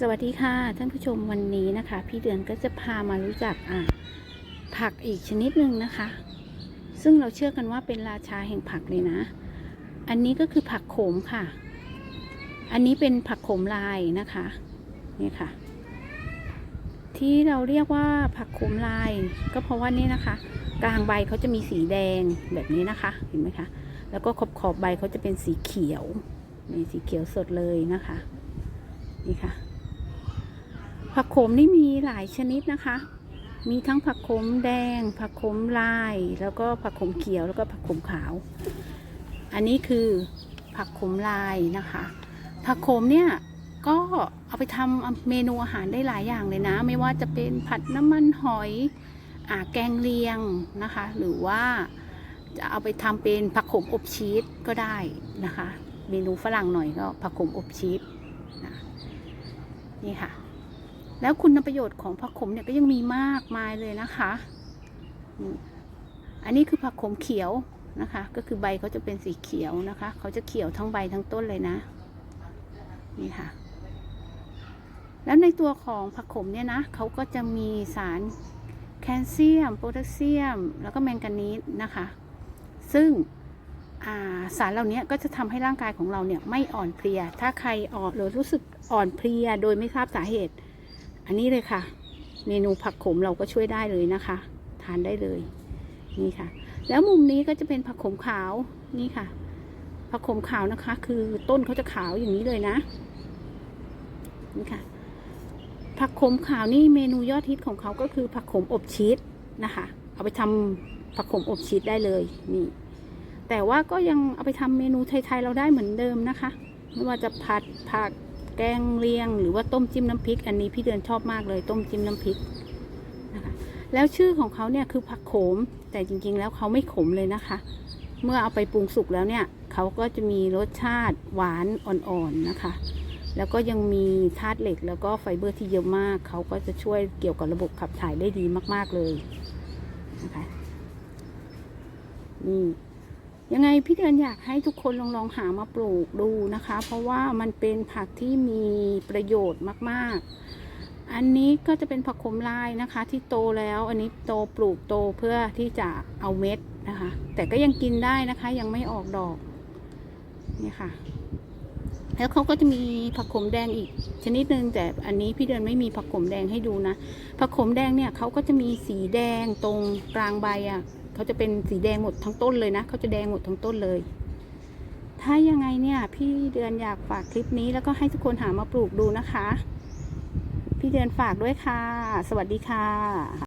สวัสดีค่ะท่านผู้ชมวันนี้นะคะ พี่เดือนก็จะพามารู้จักผักอีกชนิดหนึ่งนะคะ ซึ่งเราเชื่อกันว่าเป็นราชาแห่งผักเลยนะ อันนี้ก็คือผักโขมค่ะ อันนี้เป็นผักโขมลายนะคะนี่ค่ะ ที่เราเรียกว่าผักโขมลาย ก็เพราะว่านี่นะคะ กลางใบเขาจะมีสีแดงแบบนี้นะคะเห็นไหมคะแล้วก็ขอบขอบใบเขาจะเป็นสีเขียวนี่สีเขียวสดเลยนะคะนี่ค่ะ ผักโขมนี่มีหลายชนิดนะคะ มีทั้งผักโขมแดง ผักโขมลาย แล้วก็ผักโขมเขียวแล้วก็ผักโขมขาว อันนี้คือผักโขมลายนะคะ ผักโขมเนี่ยก็เอาไปทำเมนูอาหารได้หลายอย่างเลยนะ ไม่ว่าจะเป็นผัดน้ำมันหอยอาแกงเลียงนะคะ หรือว่าจะเอาไปทำเป็นผักโขมอบชีสก็ได้นะคะ เมนูฝรั่งหน่อยก็ผักโขมอบชีสนะนี่ค่ะ แล้วคุณประโยชน์ของผักขมเนี่ยก็ยังมีมากมายเลยนะคะอันนี้คือผักขมเขียวนะคะ ก็คือใบเขาจะเป็นสีเขียวนะคะเขาจะเขียวทั้งใบทั้งต้นเลยนะนี่ค่ะ แล้วในตัวของผักขมเนี่ยนะเขาก็จะมีสารแคลเซียมโพแทสเซียม แล้วก็แมงกานีสนะคะ ซึ่งาสารเหล่านี้ก็จะทำให้ร่างกายของเราเนี่ยไม่อ่อนเพลีย ถ้าใครอ่อนหรือรู้สึกอ่อนเพลียโดยไม่ทราบสาเหตุ อันนี้เลยค่ะ เมนูผักขมเราก็ช่วยได้เลยนะคะ ทานได้เลย นี่ค่ะ แล้วมุมนี้ก็จะเป็นผักขมขาวนี่ค่ะ ผักขมขาวนะคะ คือต้นเขาจะขาวอย่างนี้เลยนะ นี่ค่ะ ผักขมขาวนี่เมนูยอดฮิตของเขาก็คือผักขมอบชีสนะคะ เอาไปทำผักขมอบชีสได้เลยนี่ แต่ว่าก็ยังเอาไปทำเมนูไทยๆเราได้เหมือนเดิมนะคะ ไม่ว่าจะผัดผัก แกงเลียง หรือว่าต้มจิ้มน้ำพริก อันนี้พี่เดือนชอบมากเลย ต้มจิ้มน้ำพริกนะคะแล้วชื่อของเขาเนี่ยคือผักโขม แต่จริงๆ แล้วเขาไม่ขมเลยนะคะ เมื่อเอาไปปรุงสุกแล้วเนี่ยเขาก็จะมีรสชาติหวานอ่อนๆนะคะ แล้วก็ยังมีธาตุเหล็กแล้วก็ไฟเบอร์ที่เยอะมาก เขาก็จะช่วยเกี่ยวกับระบบขับถ่ายได้ดีมาก ๆเลยนะคะนี่ ยังไงพี่เดือนอยากให้ทุกคนลองลองหามาปลูกดูนะคะ เพราะว่ามันเป็นผักที่มีประโยชน์มากๆ อันนี้ก็จะเป็นผักขมลายนะคะ ที่โตแล้วอันนี้โตปลูกโตเพื่อที่จะเอาเม็ดนะคะ แต่ก็ยังกินได้นะคะยังไม่ออกดอกนี่ค่ะ แล้วเขาก็จะมีผักขมแดงอีก ชนิดหนึ่งแต่อันนี้พี่เดือนไม่มีผักขมแดงให้ดูนะผักขมแดงเนี่ยเขาก็จะมีสีแดงตรงกลางใบอะ่ะ เขาจะเป็นสีแดงหมดทั้งต้นเลยนะเขาจะแดงหมดทั้งต้นเลย ถ้ายังไงเนี่ย พี่เดือนอยากฝากคลิปนี้แล้วก็ให้ทุกคนหามาปลูกดูนะคะ พี่เดือนฝากด้วยค่ะ สวัสดีค่ะ